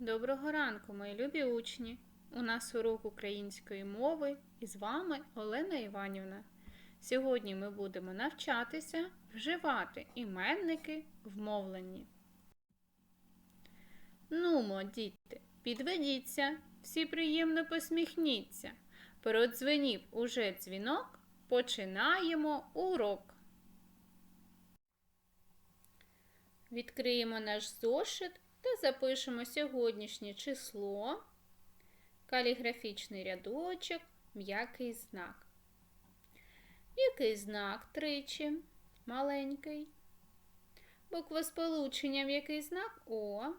Доброго ранку, мої любі учні! У нас урок української мови і з вами Олена Іванівна. Сьогодні ми будемо навчатися вживати іменники в мовленні. Нумо, діти, підведіться, всі приємно посміхніться. Продзвенів уже дзвінок, починаємо урок. Відкриємо наш зошит та запишемо сьогоднішнє число, каліграфічний рядочок, м'який знак. Який знак тричі? Маленький. Буквосполучення м'який знак О.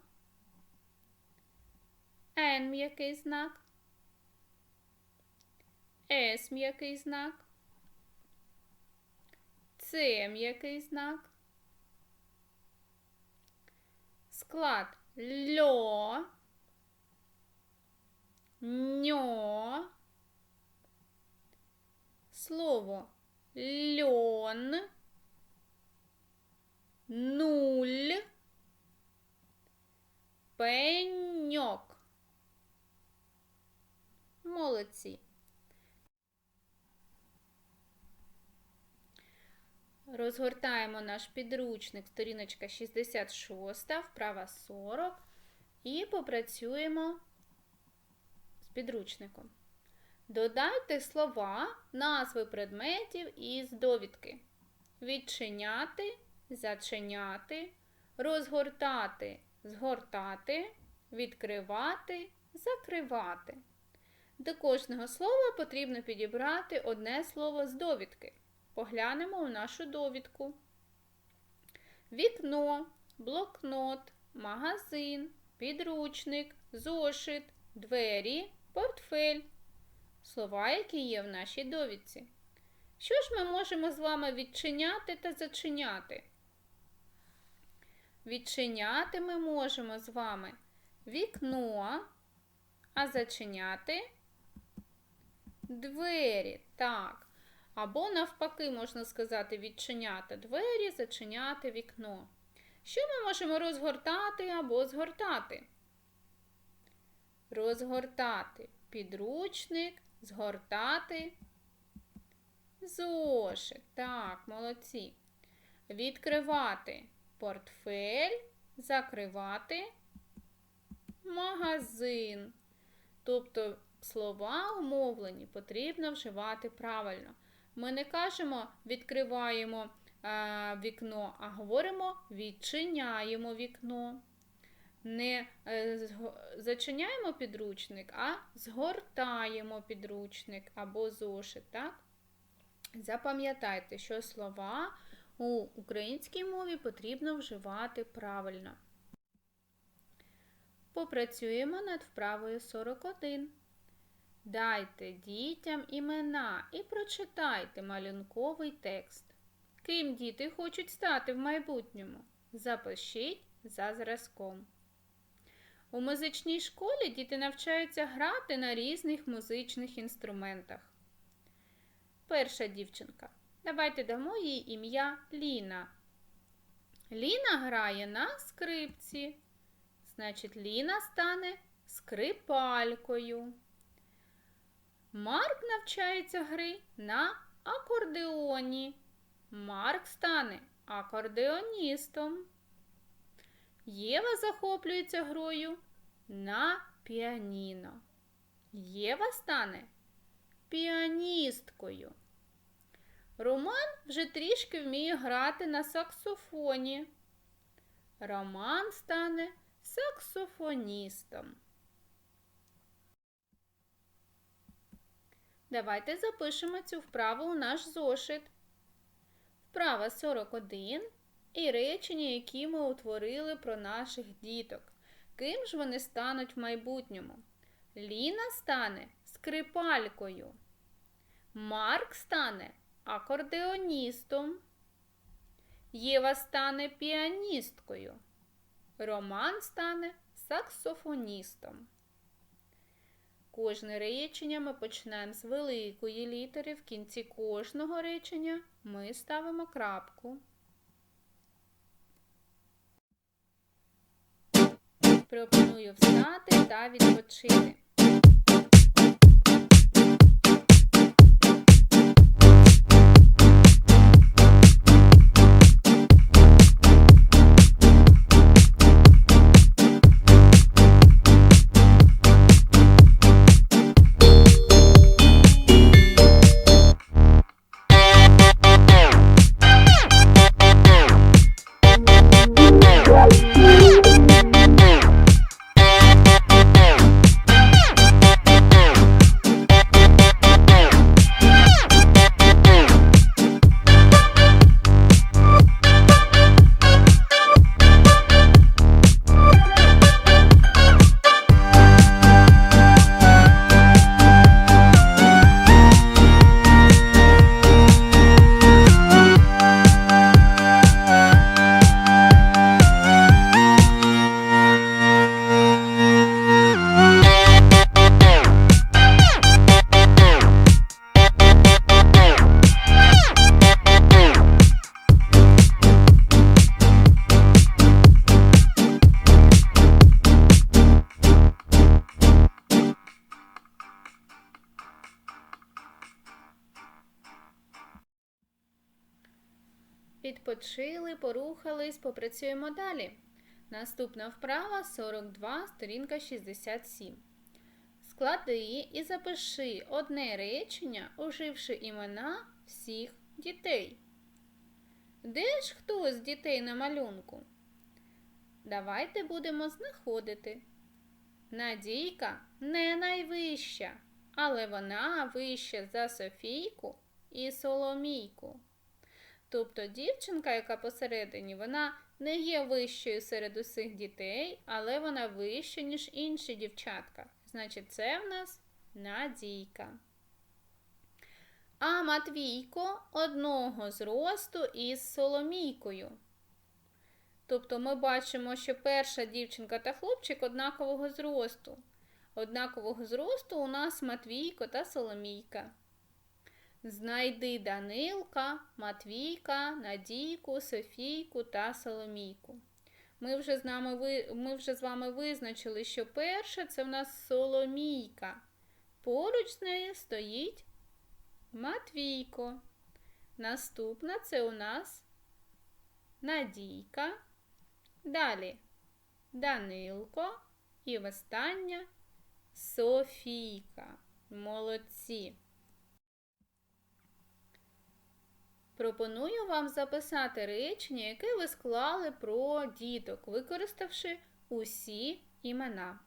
Н м'який знак. С м'який знак. С м'який знак. склад. Лё, нё, слово лён. Нуль, Розгортаємо наш підручник, сторіночка 66, вправа 40, і попрацюємо з підручником. Додайте слова, назви предметів із довідки. Відчиняти, зачиняти, розгортати, згортати, відкривати, закривати. До кожного слова потрібно підібрати одне слово з довідки. Поглянемо у нашу довідку. Вікно, блокнот, магазин, підручник, зошит, двері, портфель. Слова, які є в нашій довідці. Що ж ми можемо з вами відчиняти та зачиняти? Відчиняти ми можемо з вами вікно, а зачиняти двері. Так. Або, навпаки, можна сказати, відчиняти двері, зачиняти вікно. Що ми можемо розгортати або згортати? Розгортати підручник, згортати зошит. Так, молодці. Відкривати портфель, закривати магазин. Тобто слова умовлені потрібно вживати правильно. Ми не кажемо відкриваємо е, вікно, а говоримо відчиняємо вікно. Не е, зачиняємо підручник, а згортаємо підручник або зошит. так? Запам'ятайте, що слова у українській мові потрібно вживати правильно. Попрацюємо над вправою 41. Дайте дітям імена і прочитайте малюнковий текст. Ким діти хочуть стати в майбутньому? Запишіть за зразком. У музичній школі діти навчаються грати на різних музичних інструментах. Перша дівчинка. Давайте дамо їй ім'я Ліна. Ліна грає на скрипці. Значить, Ліна стане скрипалькою. Марк навчається гри на акордеоні. Марк стане акордеоністом. Єва захоплюється грою на піаніно. Єва стане піаністкою. Роман вже трішки вміє грати на саксофоні. Роман стане саксофоністом. Давайте запишемо цю вправу у наш зошит. Вправа 41 і речення, які ми утворили про наших діток. Ким ж вони стануть в майбутньому? Ліна стане скрипалькою. Марк стане акордеоністом. Єва стане піаністкою. Роман стане саксофоністом. Кожне речення ми починаємо з великої літери. В кінці кожного речення ми ставимо крапку. Пропоную встати та відпочити. Відпочили, порухались, попрацюємо далі. Наступна вправа 42, сторінка 67. Склади і запиши одне речення, уживши імена всіх дітей. Де ж хто з дітей на малюнку? Давайте будемо знаходити. Надійка не найвища, але вона вища за Софійку і Соломійку. Тобто дівчинка, яка посередині, вона не є вищою серед усіх дітей, але вона вища, ніж інші дівчатка. Значить, це в нас Надійка. А Матвійко одного зросту із Соломійкою. Тобто ми бачимо, що перша дівчинка та хлопчик однакового зросту. Однакового зросту у нас Матвійко та Соломійка. Знайди Данилка, Матвійка, Надійку, Софійку та Соломійку. Ми вже з нами, ми вже з вами визначили, що перша це в нас Соломійка. Поруч з нею стоїть Матвійко. Наступна це у нас Надійка. Далі Данилко і остання Софійка. Молодці. Пропоную вам записати речення, яке ви склали про діток, використавши усі імена.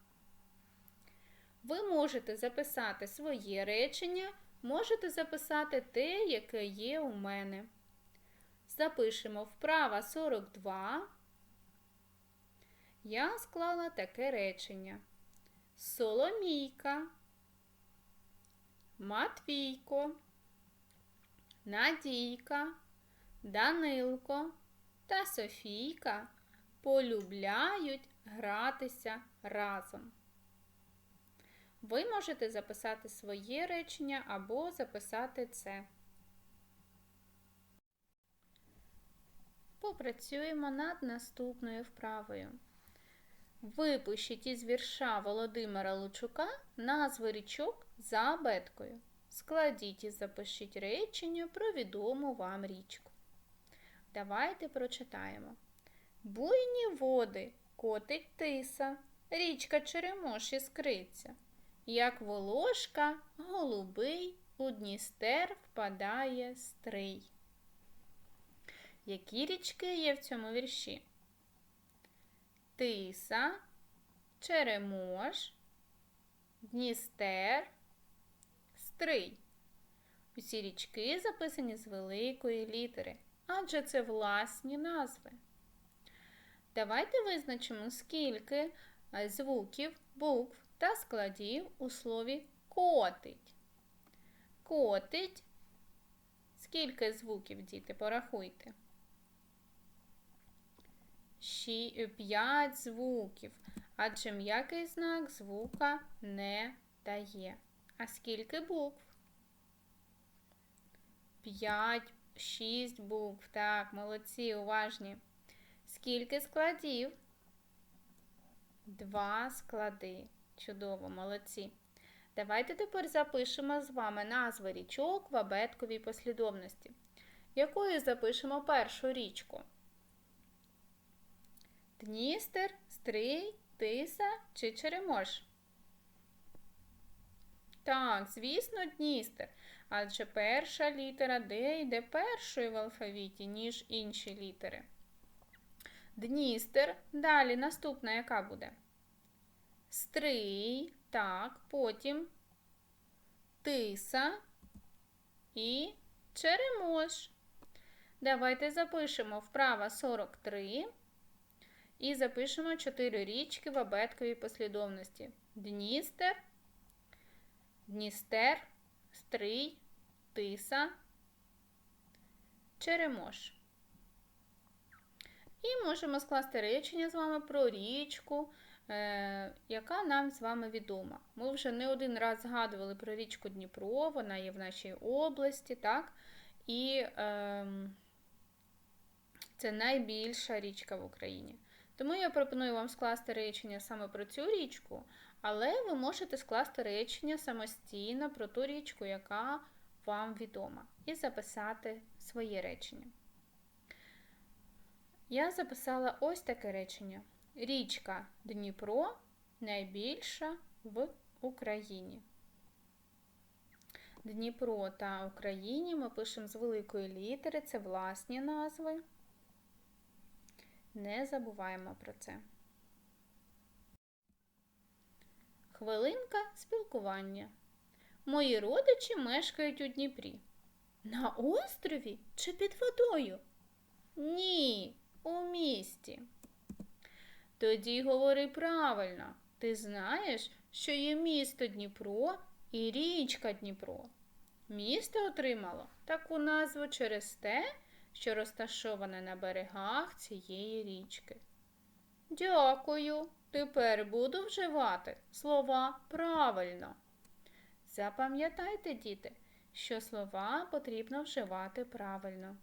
Ви можете записати своє речення, можете записати те, яке є у мене. Запишемо вправа 42. Я склала таке речення. Соломійка, Матвійко. Надійка, Данилко та Софійка полюбляють гратися разом. Ви можете записати своє речення або записати це. Попрацюємо над наступною вправою. Випишіть із вірша Володимира Лучука назви річок за абеткою. Складіть і запишіть речення про відому вам річку. Давайте прочитаємо. Буйні води котить тиса, річка Черемош іскриться. Як волошка голубий у Дністер впадає стрий. Які річки є в цьому вірші? Тиса, Черемош, Дністер. Стрий. Усі річки записані з великої літери, адже це власні назви. Давайте визначимо, скільки звуків, букв та складів у слові котить. Котить. Скільки звуків, діти, порахуйте? П'ять звуків, адже м'який знак звука не дає. А скільки букв? П'ять, шість букв. Так, молодці, уважні. Скільки складів? два склади. Чудово, молодці. Давайте тепер запишемо з вами назви річок в абетковій послідовності. Якою запишемо першу річку? Дністер, Стрий, Тиса чи Черемош? Так, звісно, Дністер. Адже перша літера Д йде першою в алфавіті, ніж інші літери. Дністер. Далі наступна яка буде? Стрий. Так, потім Тиса і Черемош. Давайте запишемо вправо 43 і запишемо 4 річки в абетковій послідовності. Дністер, Дністер, Стрий, Тиса, Черемош. І можемо скласти речення з вами про річку, е, яка нам з вами відома. Ми вже не один раз згадували про річку Дніпро, вона є в нашій області, так? І е, це найбільша річка в Україні. Тому я пропоную вам скласти речення саме про цю річку, але ви можете скласти речення самостійно про ту річку, яка вам відома, і записати своє речення. Я записала ось таке речення. Річка Дніпро найбільша в Україні. Дніпро та Україні ми пишемо з великої літери, це власні назви. Не забуваємо про це. Хвилинка спілкування. Мої родичі мешкають у Дніпрі. На острові чи під водою? Ні, у місті. Тоді говори правильно. Ти знаєш, що є місто Дніпро і річка Дніпро. Місто отримало таку назву через те, що розташоване на берегах цієї річки. Дякую. Тепер буду вживати слова правильно. Запам'ятайте, діти, що слова потрібно вживати правильно.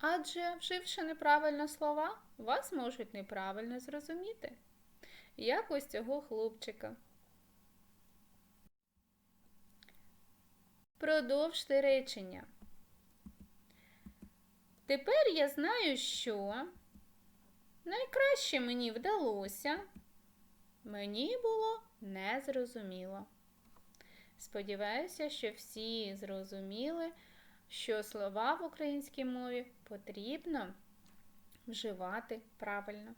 Адже, вживши неправильно слова, вас можуть неправильно зрозуміти. Як ось цього хлопчика. Продовжте речення. Тепер я знаю, що найкраще мені вдалося. Мені було незрозуміло. Сподіваюся, що всі зрозуміли, що слова в українській мові потрібно вживати правильно.